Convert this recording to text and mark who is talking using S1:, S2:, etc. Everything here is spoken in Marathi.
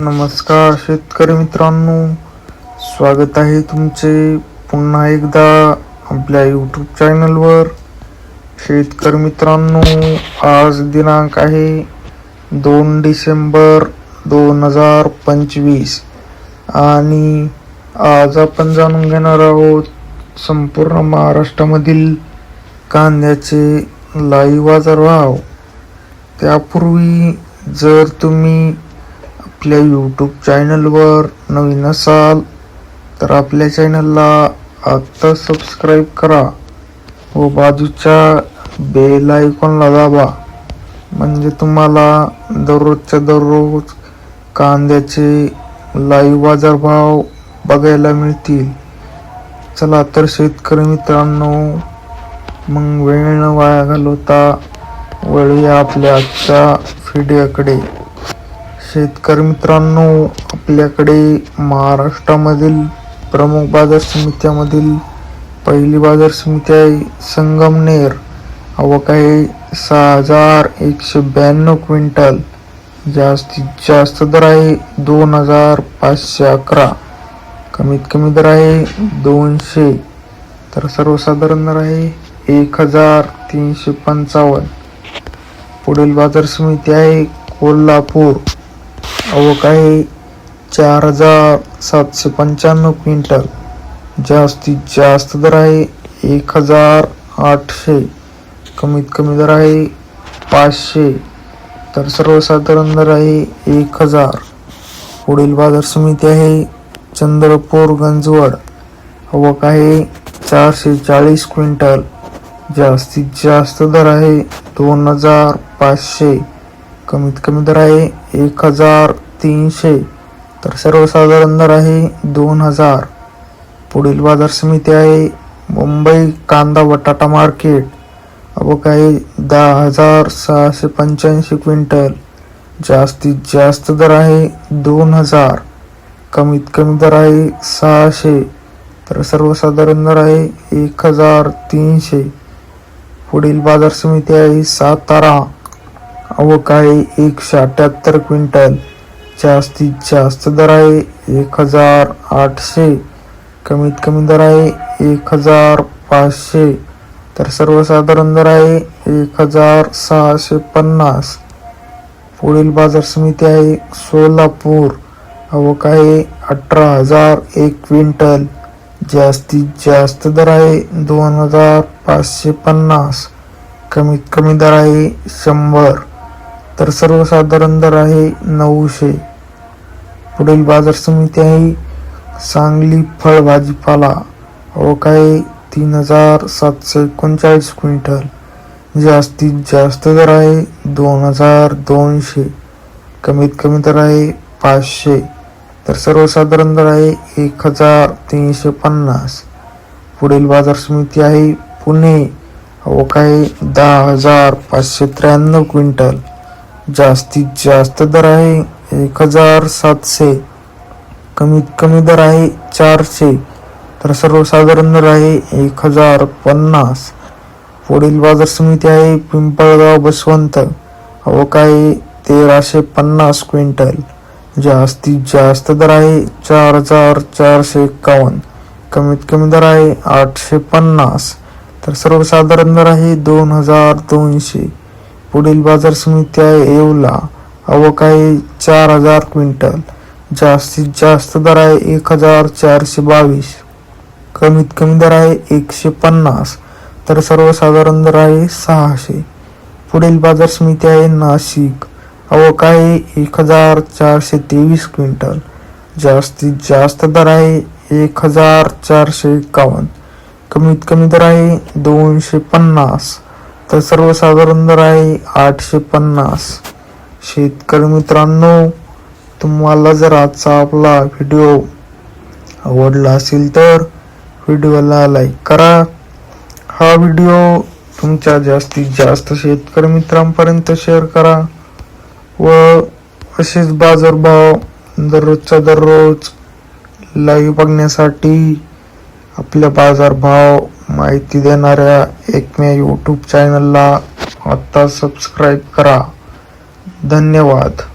S1: नमस्कार शेतकरी मित्रांनो स्वागत आहे तुमचे पुन्हा एकदा आपल्या यूट्यूब चॅनलवर शेतकरी मित्रांनो आज दिनांक आहे दोन डिसेंबर दोन हजार पंचवीस आणि आज आपण जाणून घेणार आहोत संपूर्ण महाराष्ट्रामधील कांद्याचे लाईव्ह बाजारभाव. त्यापूर्वी जर तुम्ही आपल्या यूट्यूब चॅनलवर नवीन असाल तर आपल्या चॅनलला आत्ता सबस्क्राईब करा व बाजूच्या बेल आयकॉनला दाबा. म्हणजे तुम्हाला दररोजच्या दररोज कांद्याचे लाईव्ह बाजारभाव बघायला मिळतील. चला तर शेतकरी मित्रांनो मग वेळ न वाया घालवता वळूया आपल्या आजच्या व्हिडिओकडे शेतकरी मित्रांनो आपल्याकडे महाराष्ट्रामधील प्रमुख बाजार समित्यामधील पहिली बाजार समिती आहे संगमनेर. आवक आहे सहा हजार एकशे ब्याण्णव क्विंटल. जास्तीत जास्त दर आहे दोन हजार पाचशे अकरा. कमीत कमी दर आहे दोनशे. तर सर्वसाधारण दर आहे एक हजार तीनशे पंचावन्न. पुढील बाजार समिती आहे कोल्हापूर. आवक आहे चार हजार सातशे पंच्याण्णव क्विंटल. जास्तीत जास्त दर आहे एक हजार आठशे. कमीत कमी दर आहे पाचशे. तर सर्वसाधारण दर आहे एक हजार. पुढील बाजार समिती आहे चंद्रपूर गंजवड. आवक आहे चारशे चाळीस क्विंटल. जास्तीत जास्त दर आहे दोन हजार पाचशे. कमीत कमी दर आहे एक हजार तीनशे. तर सर्वसाधारण दर आहे दोन हजार. पुढील बाजार समिती आहे मुंबई कांदा बटाटा मार्केट. अबक आहे दहा हजार सहाशे पंच्याऐंशी क्विंटल. जास्तीत जास्त दर आहे दोन हजार. कमीत कमी दर आहे सहाशे. तर सर्वसाधारण दर आहे एक हजार तीनशे. पुढील बाजार समिती आहे सातारा. आवक आहे एकशे अठ्याहत्तर क्विंटल. जास्तीत जास्त दर आहे. एक हजार आठशे कमीत कमी दर आहे एक हजार पाचशे तर सर्वसाधारण दर आहे एक हजार सहाशे पन्नास. पुढील बाजार समिती आहे सोलापूर. आवक आहे अठरा हजार एक क्विंटल. जास्तीत जास्त दर आहे दोन हजार पाचशे पन्नास. कमीत कमी दर आहे शंभर. तर सर्वसाधारण दर आहे नऊशे. पुढील बाजार समिती आहे सांगली फळ भाजीपाला आवक आहे तीन हजार सातशे एकोणचाळीस क्विंटल. जास्तीत जास्त दर आहे दोन हजार दोनशे. कमीत कमी दर आहे पाचशे. तर सर्वसाधारण दर आहे एक हजार तीनशे पन्नास. पुढील बाजार समिती आहे पुणे. आवक आहे दहा हजार पाचशे त्र्याण्णव क्विंटल. जास्तीत जास्त दर आहे एक हजार सातशे. कमीत कमी दर आहे चारशे. तर सर्वसाधारण दर आहे एक हजार पन्नास. पुढील बाजार समिती आहे पिंपळगाव बसवंत. अवक आहे तेराशे पन्नास क्विंटल. जास्तीत जास्त दर आहे चार हजार चारशे एकावन्न. कमीत कमी दर आहे आठशे पन्नास. तर सर्वसाधारण दर आहे दोन हजार दोनशे. पुढील बाजार समिती आहे येवला. अवकाळी चार हजार क्विंटल. जास्तीत जास्त दर आहे एक हजार चारशे बावीस. कमीत कमी दर आहे एकशे पन्नास. तर सर्वसाधारण दर आहे सहाशे. पुढील बाजार समिती आहे नाशिक. अवकाळी एक हजार चारशे तेवीस क्विंटल. जास्तीत जास्त दर आहे एक हजार चारशे एकावन्न. कमीत कमी दर आहे दोनशे पन्नास. तर सर्वसाधारण दर आहे आठशे पन्नास. शेतकरी मित्रांनो तुम्हाला जर आजचा आपला व्हिडिओ आवडला असेल तर व्हिडिओला लाईक करा. हा व्हिडिओ तुमच्या जास्तीत जास्त शेतकरी मित्रांपर्यंत शेअर करा व असेच बाजारभाव दररोजचा दररोज लाईव्ह बघण्यासाठी आपल्या बाजारभाव माहिती देणाऱ्या एकमेव यूट्यूब चॅनलला आत्ता सबस्क्राईब करा. धन्यवाद.